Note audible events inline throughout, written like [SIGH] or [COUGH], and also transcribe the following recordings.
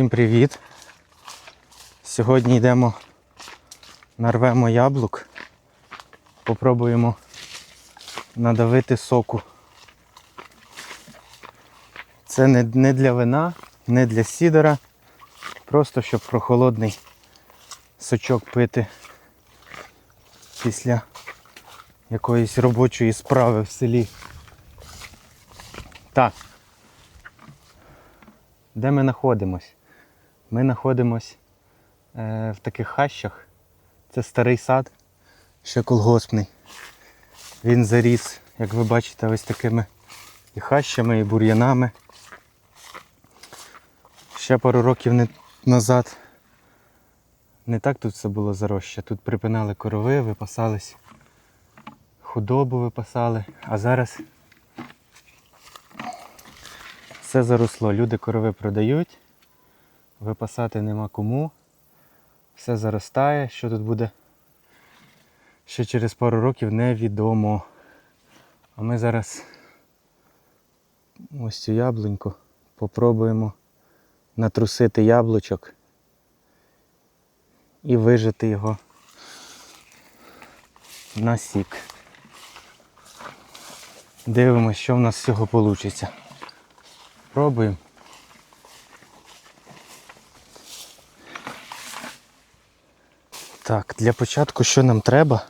Всім привіт! Сьогодні йдемо нарвемо яблук. Попробуємо надавити соку. Це не, не для вина, не для сідера. Просто щоб прохолодний сочок пити після якоїсь робочої справи в селі. Так. Де ми знаходимось? Ми знаходимось е, в таких хащах. Це старий сад, ще колгоспний. Він заріс, як ви бачите, ось такими і хащами, і бур'янами. Ще пару років не- назад не так тут все було заросше. Тут припинали корови, випасались, худобу випасали, а зараз все заросло. Люди корови продають, випасати нема кому. Все заростає. Що тут буде ще через пару років невідомо. А ми зараз ось цю яблуньку попробуємо натрусити яблучок і вижити його на сік. Дивимось, що в нас з цього вийде. Пробуємо. Так, для початку що нам треба?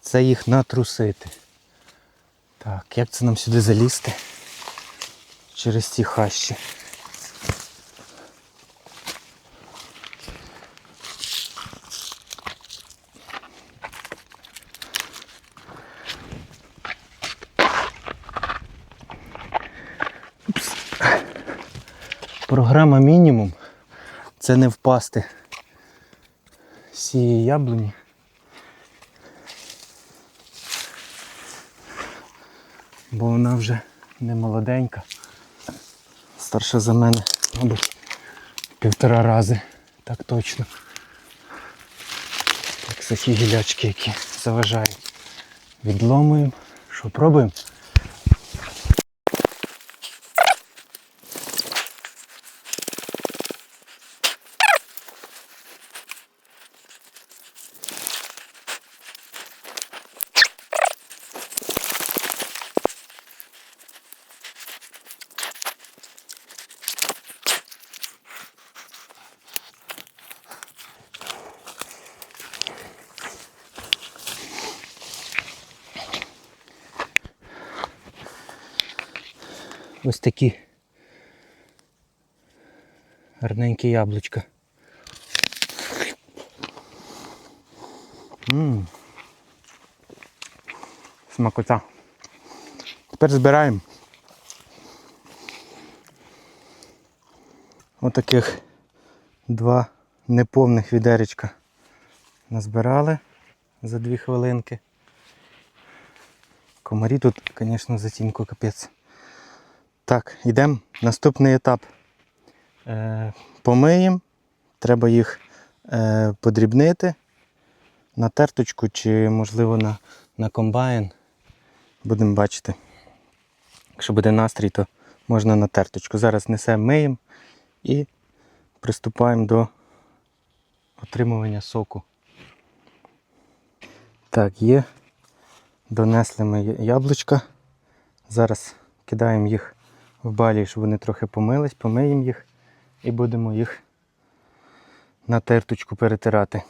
Це їх натрусити. Так, як це нам сюди залізти? Через ці хащі. Програма мінімум це не впасти з цієї яблуні. Бо вона вже не молоденька. Старша за мене, мабуть, півтора рази. Так точно. Так, сухі гілячки, які заважають. Відломуємо. Що, пробуємо? Ось такі гарненькі яблучка. Ммм. Смакота. Тепер збираємо. Отаких два неповних відеречка назбирали за дві хвилинки. Комарі тут, звісно, затінько капець. Так, йдемо. Наступний етап. Е, помиємо. Треба їх е, подрібнити на терточку чи, можливо, на, на комбайн. Будемо бачити. Якщо буде настрій, то можна на терточку. Зараз несемо, миємо і приступаємо до отримування соку. Так, є. Донесли ми яблучка. Зараз кидаємо їх в балі, щоб вони трохи помились, помиємо їх і будемо їх на терточку перетирати.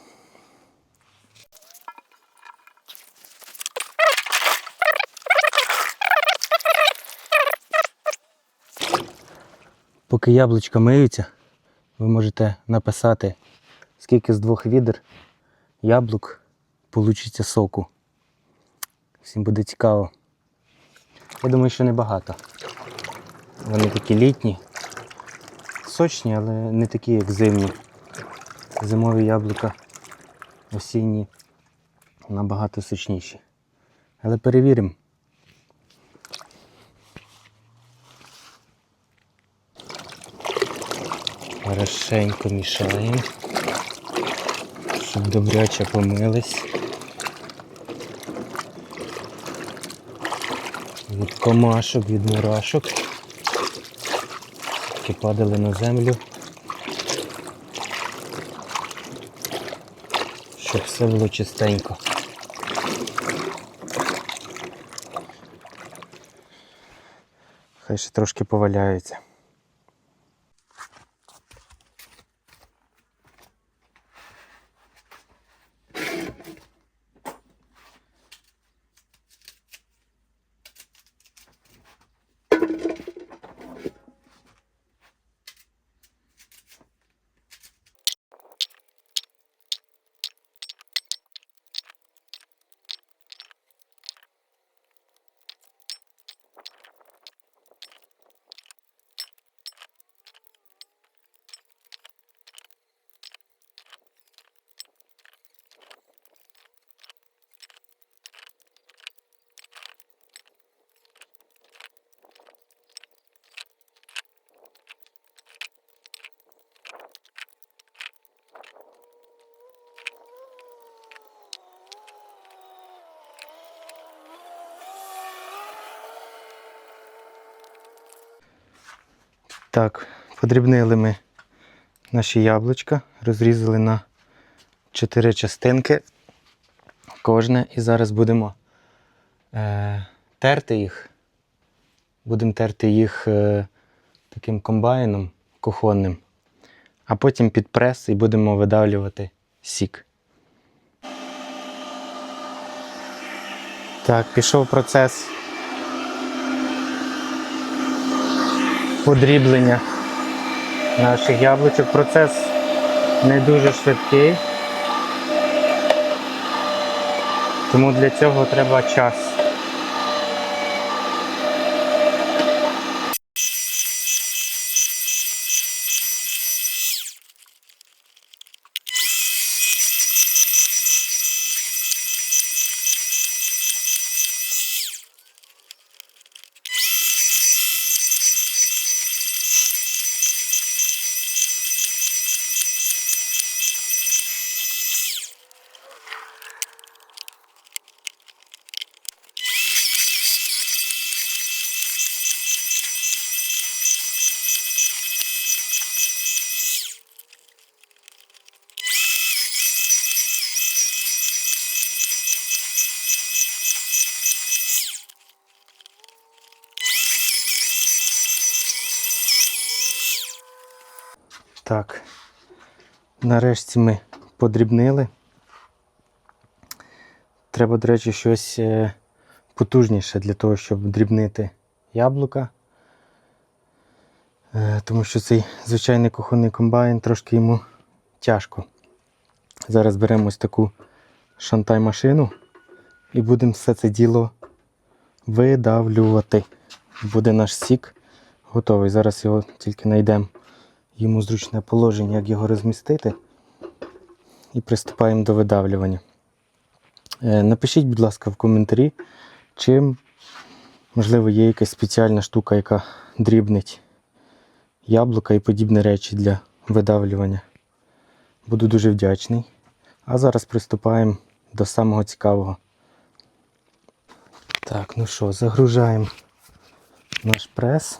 Поки яблучка миються, ви можете написати, скільки з двох відер яблук получиться соку. Всім буде цікаво. Я думаю, що небагато. Вони такі літні, сочні, але не такі, як зимні. Зимові яблука осінні набагато сочніші. Але перевіримо. Хорошенько мішаємо, щоб добряче помились. Від комашок, від мурашок падали на землю, щоб все було чистенько. Хай ще трошки поваляються. Так, подрібнили ми наші яблучка, розрізали на чотири частинки кожне. І зараз будемо е, терти їх. Будемо терти їх е, таким комбайном кухонним, а потім під прес і будемо видавлювати сік. Так, пішов процес подріблення наших яблучок. Процес не дуже швидкий. Тому для цього треба час. Так, нарешті ми подрібнили. Треба, до речі, щось е, потужніше для того, щоб дрібнити яблука. Е, Тому що цей звичайний кухонний комбайн трошки йому тяжко. Зараз беремо ось таку шантай-машину і будемо все це діло видавлювати. Буде наш сік готовий. Зараз його тільки знайдемо йому зручне положення, як його розмістити. І приступаємо до видавлювання. Е, Напишіть, будь ласка, в коментарі, чим, можливо, є якась спеціальна штука, яка дрібнить яблука і подібні речі для видавлювання. Буду дуже вдячний. А зараз приступаємо до самого цікавого. Так, ну що, загружаємо наш прес.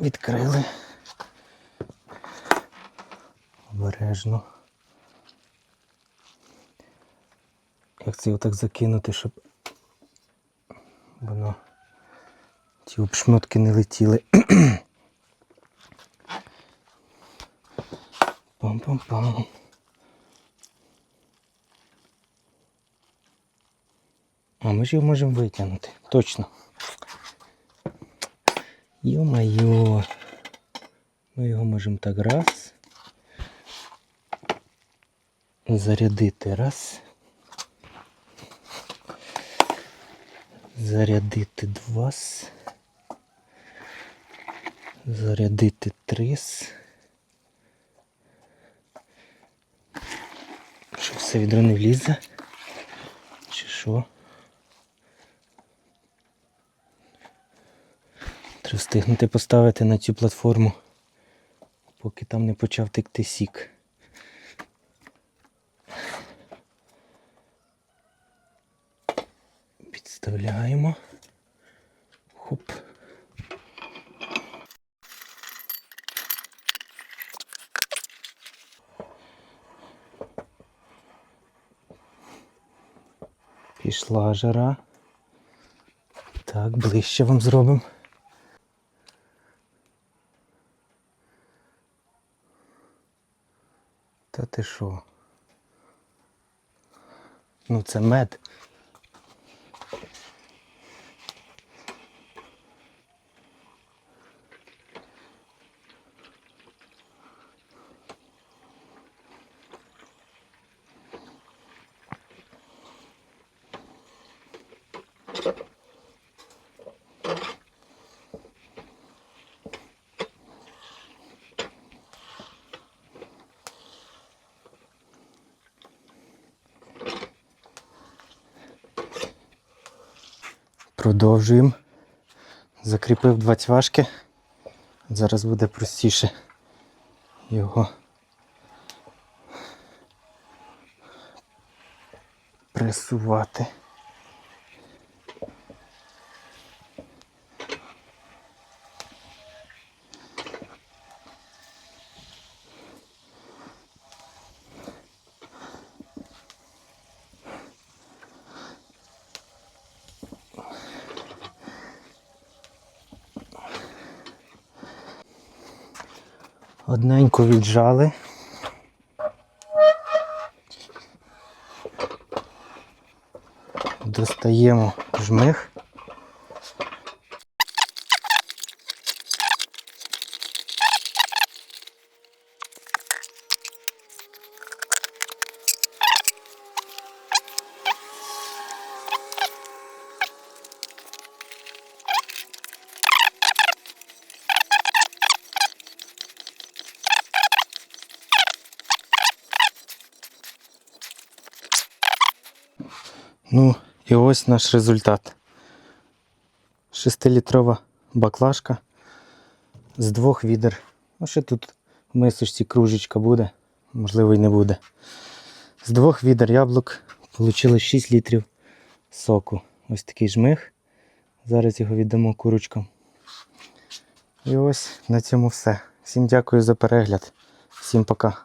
Відкрили. Обережно. Як це його так закинути, щоб воно ті обшмотки не летіли. [CLEARS THROAT] Пам-пам-пам. А ми ж його можемо витягнути. Точно. Йо-майо. Ми його можемо так раз. Зарядити раз. Зарядити два. Зарядити три. Що все відро не влізе? Чи що? Треба встигнути поставити на цю платформу, поки там не почав текти сік. Підставляємо. Хоп. Пішла жара. Так, ближче вам зробимо. Та ти що? Ну це мед. Продовжуємо. Закріпив два цвяшки. Зараз буде простіше його пресувати. Одненько віджали. Достаємо жмих. Ну, і ось наш результат. Шестилітрова баклажка з двох відер. Ну, ще тут в мисочці кружечка буде, можливо, і не буде. З двох відер яблук вийшло 6 літрів соку. Ось такий жмих. Зараз його віддамо курочкам. І ось на цьому все. Всім дякую за перегляд. Всім пока.